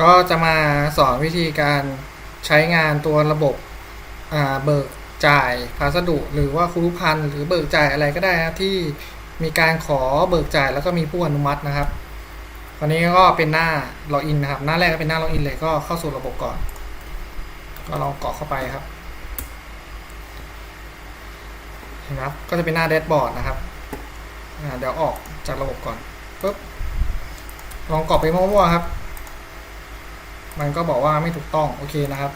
ก็จะมาสอนวิธีการใช้งานตัวระบบเบิกจ่ายพัสดุ หรือว่าครูรุพันธ์หรือเบิกจ่ายอะไรก็ได้นะที่มีการขอเบิกจ่ายแล้วก็มีผู้อนุมัตินะครับตอนนี้ก็เป็นหน้าล็อกอินนะครับ หน้าแรกก็เป็นหน้าล็อกอินเลยก็เข้าสู่ระบบก่อน ก็ลองกรอกเข้าไปครับเห็นไหมครับก็จะเป็นหน้าแดชบอร์ดนะครับเดี๋ยวออกจากระบบก่อนปุ๊บลองกรอกไปมั่วๆครับ มันก็บอกว่าไม่ถูกต้องโอเคนะครับ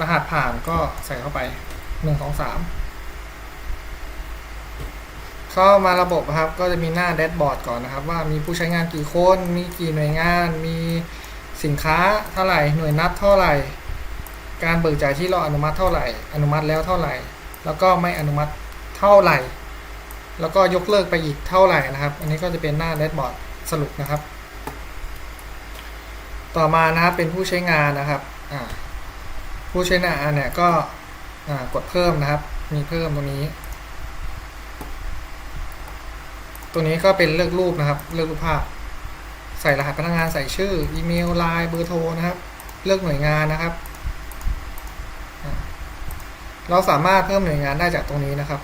รหัสผ่านก็ใส่เข้าไปหนึ่งสองสามเข้ามาระบบครับก็จะมีหน้าแดชบอร์ดก่อนนะครับ ว่ามีผู้ใช้งานกี่คน มีกี่หน่วยงาน มีสินค้าเท่าไหร่ หน่วยนับเท่าไหร่ การเบิกจ่ายที่เราอนุมัติเท่าไหร่ อนุมัติแล้วเท่าไหร่ แล้วก็ไม่อนุมัติเท่าไหร่ แล้วก็ยกเลิกไปอีกเท่าไหร่นะครับ อันนี้ก็จะเป็นหน้าแดชบอร์ดสรุปนะครับ ต่อมานะครับเป็นผู้ใช้งานนะครับผู้ใช้งานเนี่ยก็กดเพิ่มนะครับ มีเพิ่มตรงนี้ ตัวนี้ก็เป็นเลือกรูปนะครับ เลือกรูปภาพ ใส่รหัสพนักงานใส่ชื่ออีเมลไลน์เบอร์โทรนะครับ เลือกหน่วยงานนะครับ เราสามารถเพิ่มหน่วยงานได้จากตรงนี้นะครับ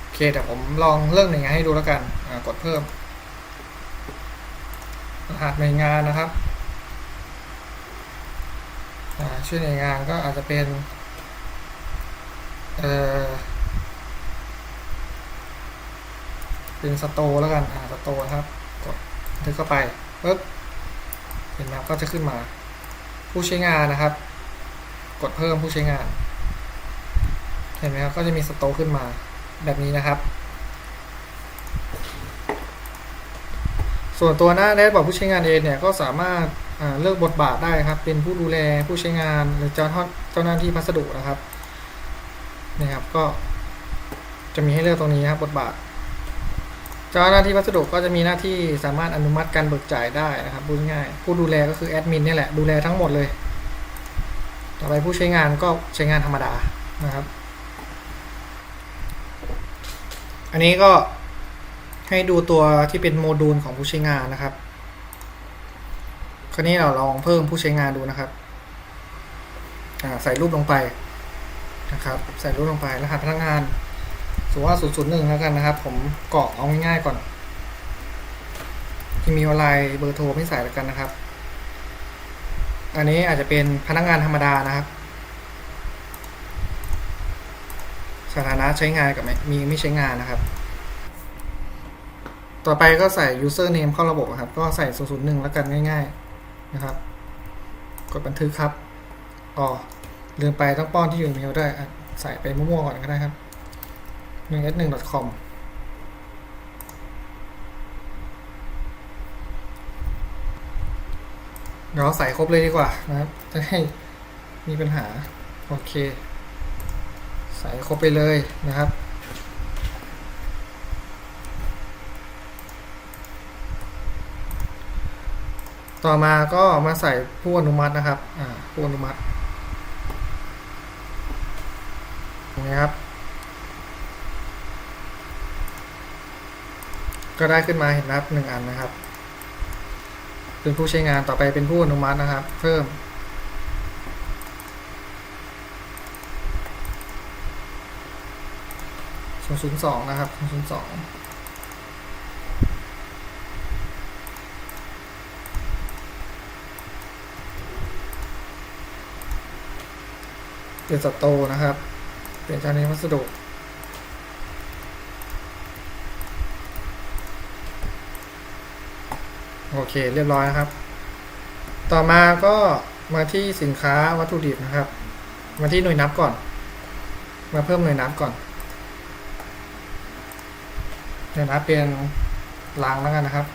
โอเคแต่ผมลองเลือกหน่วยงานให้ดูแล้วกันกดเพิ่ม รหัสหน่วยงานนะครับชื่อหน่วยงานก็อาจจะเป็นเออเป็นสโตแล้วกันอ่าสโตครับ กดทึกเข้าไปปึ๊บเห็นไหมครับก็จะขึ้นมา ผู้ใช้งานนะครับ กดเพิ่มผู้ใช้งาน เห็นไหมครับ ก็จะมีสโตขึ้นมาแบบนี้นะครับ ส่วนตัวหน้าแดชบอร์ดผู้ใช้งานเองเนี่ยก็สามารถเลือกบทบาทได้ครับ เป็นผู้ดูแลผู้ใช้งานหรือเจ้าเจ้าหน้าที่พัสดุนะครับนี่ครับก็จะมีให้เลือกตรงนี้นะครับบทบาท เจ้าหน้าที่พัสดุก็จะมีหน้าที่สามารถอนุมัติการเบิกจ่ายได้นะครับพูดง่ายผู้ดูแลก็คือแอดมินนี่แหละดูแลทั้งหมดเลย ต่อไปผู้ใช้งานก็ใช้งานธรรมดานะครับ อันนี้ก็ ให้ดูตัวที่เป็นโมดูลของผู้ใช้งานนะครับ คราวนี้เราลองเพิ่มผู้ใช้งานดูนะครับใส่รูปลงไปนะครับ ใส่รูปลงไปรหัสพนักงานสมมติว่า001แล้วกันนะครับ ผมกรอกเอาง่ายๆก่อนที่มีอะไรเบอร์โทรไม่ใส่แล้วกันนะครับ อันนี้อาจจะเป็นพนักงานธรรมดานะครับ สถานะใช้งานกับไม่มีไม่ใช้งานนะครับ ต่อไปก็ใส่ username เข้าระบบครับ ก็ใส่ 001 แล้วกันง่าย ๆนะครับ กดบันทึกครับอ๋อลืมไปต้องป้อนที่อยู่อีเมลได้วยใส่ไปมั่วๆก่อนก็ได้ครับ 1s1.com เดี๋ยวใส่ครบเลยดีกว่านะครับ จะให้มีปัญหา โอเค ใส่ครบไปเลยนะครับ ต่อมาก็มาใส่ผู้อนุมัตินะครับผู้อนุมัตินะครับ ก็ได้ขึ้นมาเห็นนับหนึ่งอันนะครับ เป็นผู้ใช้งานต่อไปเป็นผู้อนุมัตินะครับ เพิ่ม 002 นะครับชั้นสอง เป็นสโตนะครับ เป็นเจ้าน้าที่พัสดุโอเคเรียบร้อยนะครับ ต่อมาก็มาที่สินค้าวัตถุดิบนะครับ มาที่หน่วยนับก่อน มาเพิ่มหน่วยนับก่อนหน่วยนับเป็นล้างแล้วกันนะครับ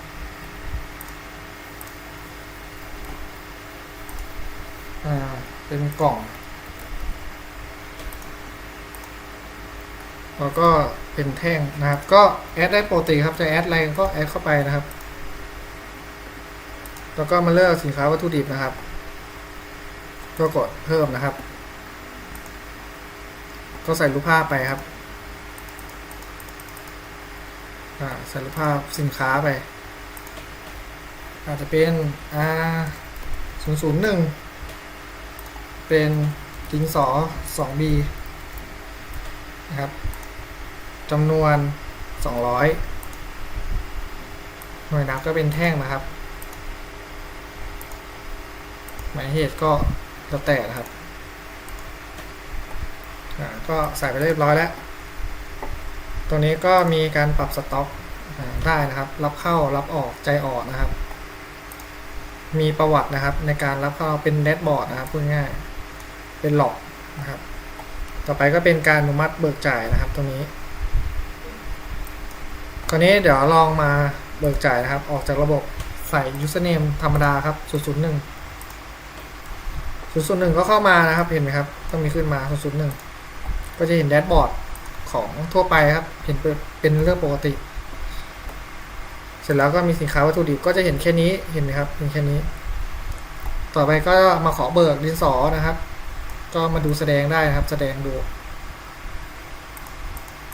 อ่า เป็นกล่อง แล้วก็เป็นแท่งนะครับ ก็แอดได้ปกติครับ จะแอดอะไรก็แอดเข้าไปนะครับ แล้วก็มาเลือกสินค้าวัตถุดิบนะครับ ก็กดเพิ่มนะครับ ก็ใส่รูปภาพไปครับใส่รูปภาพสินค้าไป อาจจะเป็น R 0 0 1เป็นดินสอ 2B นะครับ จำนวน 200 หน่วยนับก็เป็นแท่งนะครับ หมายเหตุก็แล้วแต่นะครับก็ใส่ไปเรียบร้อยแล้วตรงนี้ก็มีการปรับสต็อกได้นะครับ รับเข้ารับออกใจออกนะครับ มีประวัตินะครับในการรับเข้าเป็นแดชบอร์ดนะครับพูดง่าย เป็นหลอกนะครับ ต่อไปก็เป็นการอนุมัติเบิกจ่ายนะครับ ตรงนี้ คราวนี้เดี๋ยวลองมาเบิกจ่ายนะครับ ออกจากระบบใส่ username ธรรมดาครับ001 001 ก็เข้ามานะครับ เห็นไหมครับต้องมีขึ้นมา 001 ก็จะเห็นแดชบอร์ดของทั่วไปครับ เห็นเป็นเป็นเรื่องปกติ เสร็จแล้วก็มีสินค้าวัตถุดิบก็จะเห็นแค่นี้ เห็นไหมครับ เห็นแค่นี้ ต่อไปก็มาขอเบิกดินสอนะครับ ก็มาดูแสดงได้นะครับ แสดงดู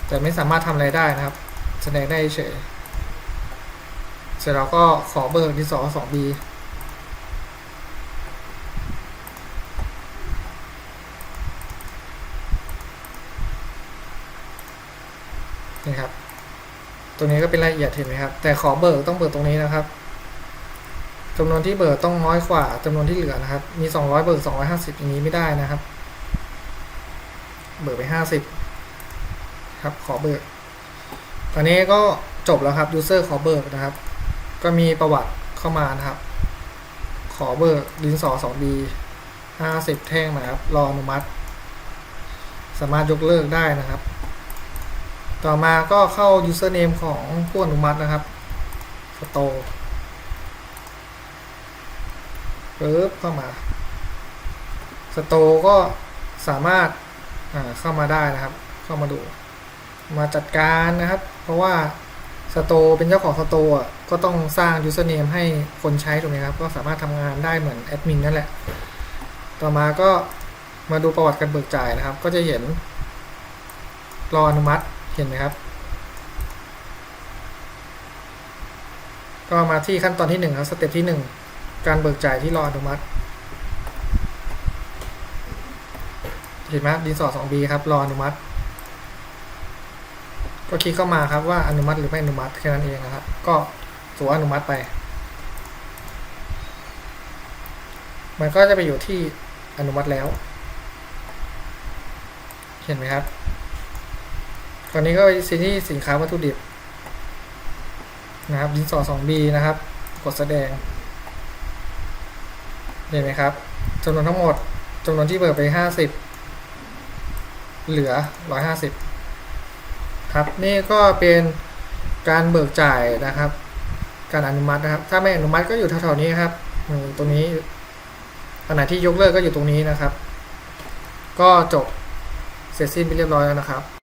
แต่ไม่สามารถทำอะไรได้นะครับ แสดงได้เฉย เสร็จแล้วก็ขอเบิกดินสอ 2B นี่ครับ ตรงนี้ก็เป็นรายละเอียดเห็นไหมครับ แต่ขอเบิกต้องเบิกตรงนี้นะครับจำนวนที่เบิกต้องน้อยกว่าจำนวนที่เหลือนะครับ มี 200 เบิก250 อย่างนี้ไม่ได้นะครับ เบิกไป 50 ครับ ขอเบิก ตอนนี้ก็จบแล้วครับ user ขอเบิกนะครับ ก็มีประวัติเข้ามานะครับ ขอเบิกดินสอ 2B 50 แท่งนะครับ รออนุมัติ สามารถยกเลิกได้นะครับ ต่อมาก็เข้า username ของผู้อนุมัตินะครับ store ปึ๊บเข้ามา store ก็สามารถเข้ามาได้นะครับ เข้ามาดู มาจัดการนะครับ เพราะว่า store เป็นเจ้าของ store อะก็ต้องสร้าง username ให้คนใช้ถูกไหมครับ ก็สามารถทำงานได้เหมือนแอดมินนั่นแหละ ต่อมาก็มาดูประวัติการเบิกจ่ายนะครับ ก็จะเห็นรออนุมัติเห็นไหมครับ ก็มาที่ขั้นตอนที่หนึ่งครับสเต็ปที่หนึ่งการเบิกจ่ายที่รออนุมัติเห็นไหมดินสอ 2B ครับรออนุมัติ ก็คลิกเข้ามาครับว่าอนุมัติหรือไม่อนุมัติแค่นั้นเองนะครับ ก็ตัวอนุมัติไป มันก็จะไปอยู่ที่อนุมัติแล้ว เห็นไหมครับ ตอนนี้ก็ไปที่สินค้าวัตถุดิบนะครับดินสอ 2B นะครับ กดแสดง เห็นไหมครับจำนวนทั้งหมดจำนวนที่เบิกไป 50 เหลือ 150 ครับนี่ก็เป็นการเบิกจ่ายนะครับ การอนุมัตินะครับ ถ้าไม่อนุมัติก็อยู่แถวๆนี้ครับตรงนี้อันไหนที่ยกเลิกก็อยู่ตรงนี้นะครับ ก็จบเสร็จสิ้นไปเรียบร้อยแล้วนะครับ